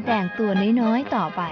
ดแดงตัวน้อยๆต่อไป